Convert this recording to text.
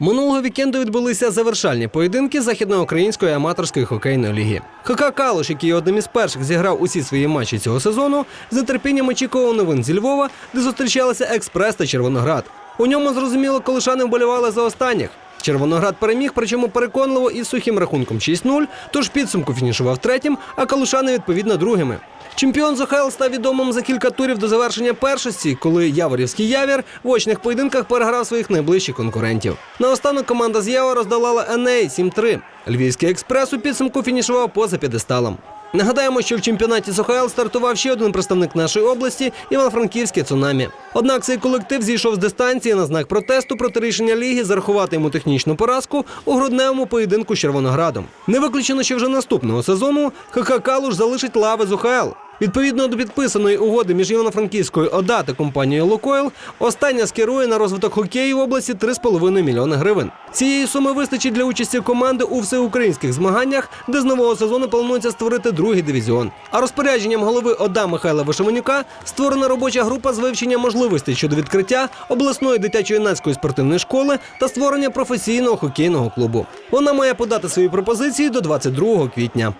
Минулого вікенду відбулися завершальні поєдинки західноукраїнської аматорської хокейної ліги. ХК Калуш, який одним із перших зіграв усі свої матчі цього сезону, з нетерпінням очікував новин зі Львова, де зустрічалися експрес та Червоноград. У ньому зрозуміло, колишани вболівали за останніх. Червоноград переміг, причому переконливо із сухим рахунком 6-0, тож підсумку фінішував третім, а калушани відповідно другими. Чемпіон з ОХЛ став відомим за кілька турів до завершення першості, коли Яворівський явір в очних поєдинках переграв своїх найближчих конкурентів. Наостанок команда з Ява роздолала Еней 7-3. Львівський експрес у підсумку фінішував поза п'єдесталом. Нагадаємо, що в чемпіонаті з стартував ще один представник нашої області Івано-Франківське цунамі. Однак цей колектив зійшов з дистанції на знак протесту проти рішення ліги зарахувати йому технічну поразку у грудневому поєдинку з Червоноградом. Не виключено, що вже наступного сезону ХК Калуш залишить лави з ОХЛ. Відповідно до підписаної угоди між Івано-Франківською ОДА та компанією Лукойл, остання скерує на розвиток хокею в області 3,5 мільйони гривень. Цієї суми вистачить для участі команди у всеукраїнських змаганнях, де з нового сезону планується створити другий дивізіон. А розпорядженням голови ОДА Михайла Вишеменюка створена робоча група з вивчення можливостей щодо відкриття обласної дитячо-юнацької спортивної школи та створення професійного хокейного клубу. Вона має подати свої пропозиції до 22 квітня.